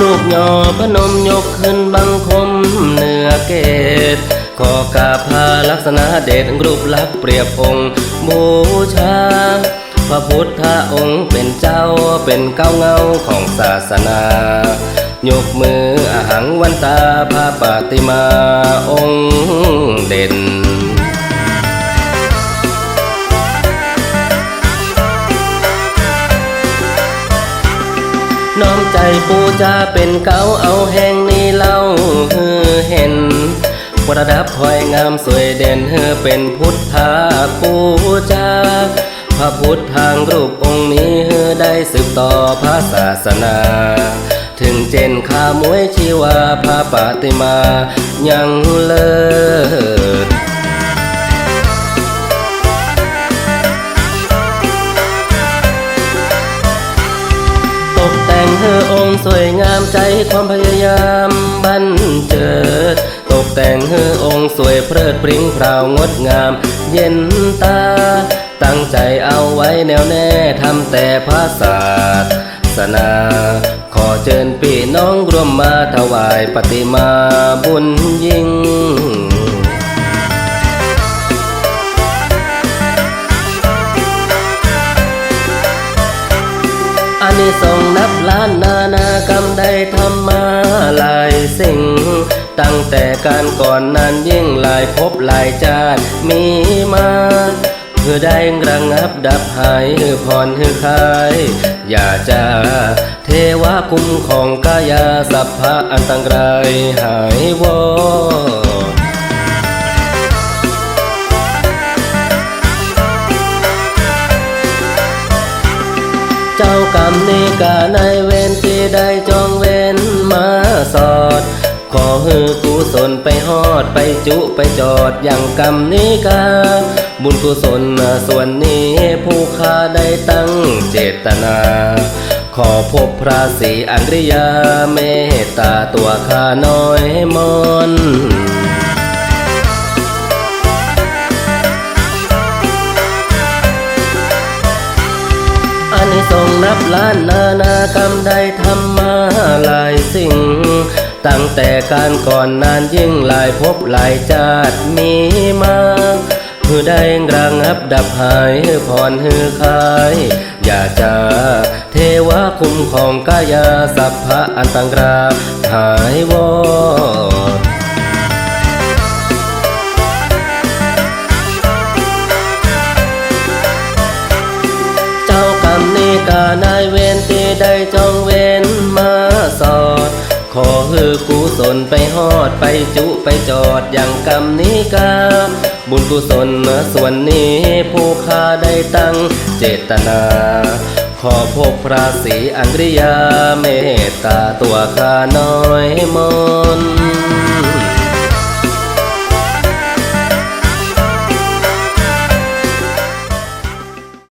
ลูกหยอพนมยกขึ้นบังคมเหนือเกตขอกาพาลักษณะเดชรูปลักษ์เปรียบองค์บูชา พระพุทธองค์เป็นเจ้าเป็นเก้าเงาของศาสนายกมืออหังวันตาพระปฏิมาองค์เด่น ใจปูจาเป็นเก้าเอาแห่งนี้เล่าเฮือเห็นประดับถอยงามสวยเด่นเฮอเป็นพุทธาปูจาพระพุทธทางรูปองค์นี้เฮอได้สืบต่อพระศาสนา ถึงเจนขามวยชีวาพระปฏิมา ยังเลิศ อองค์สวยงามใจความพยายามบันเจิด ตกแต่งเธอองค์สวยเพลิดพริ้งพราวงดงาม เย็นตา ตั้งใจเอาไว้แนวแน่ทำแต่ภาษาสนา ขอเชิญพี่น้องร่วมมาถวายปฏิมาบุญยิ่งอันนี้ส่งส์นับล้านนา ตั้งแต่การก่อนนั้นยิ่งหลายภพหลายชาติมีมาเพื่อได้ระงับดับหายฮือพรฮือคายอย่าจะเทวะคุ้มของกายาสัพพะอันตังไรหายวอเจ้ากรรมนิกาในเวรที่ได้จองเวรมาสอด ขอฮือกุศลไปฮอดไปจุไปจอดอย่างกรรมนิกาบุญกุศลส่วนนี้ผู้ค้าได้ตั้งเจตนา ขอพบพระศรีอังริยาเมตตาตัวข้าน้อยมนอันนี้ส่งนับล้านนานากรรมได้ทำมาหลายสิ่ง ตั้งแต่การก่อนนานยิ่งหลายภพหลายชาติมีมาเพื่อได้ระงับดับหายพรฮือคาย อย่าจะเทวะคุ้มของกายาสัพพะอันตังราหายวอดเจ้ากรรมนิกานาย กุศลไปหอดไปจุไปจอดอย่างกรรมนี้กาบุญกุศลส่วนนี้ผู้ค้าได้ตั้งเจตนา ขอพบพระศรีอังริยาเมตตาตัวข้าน้อยมน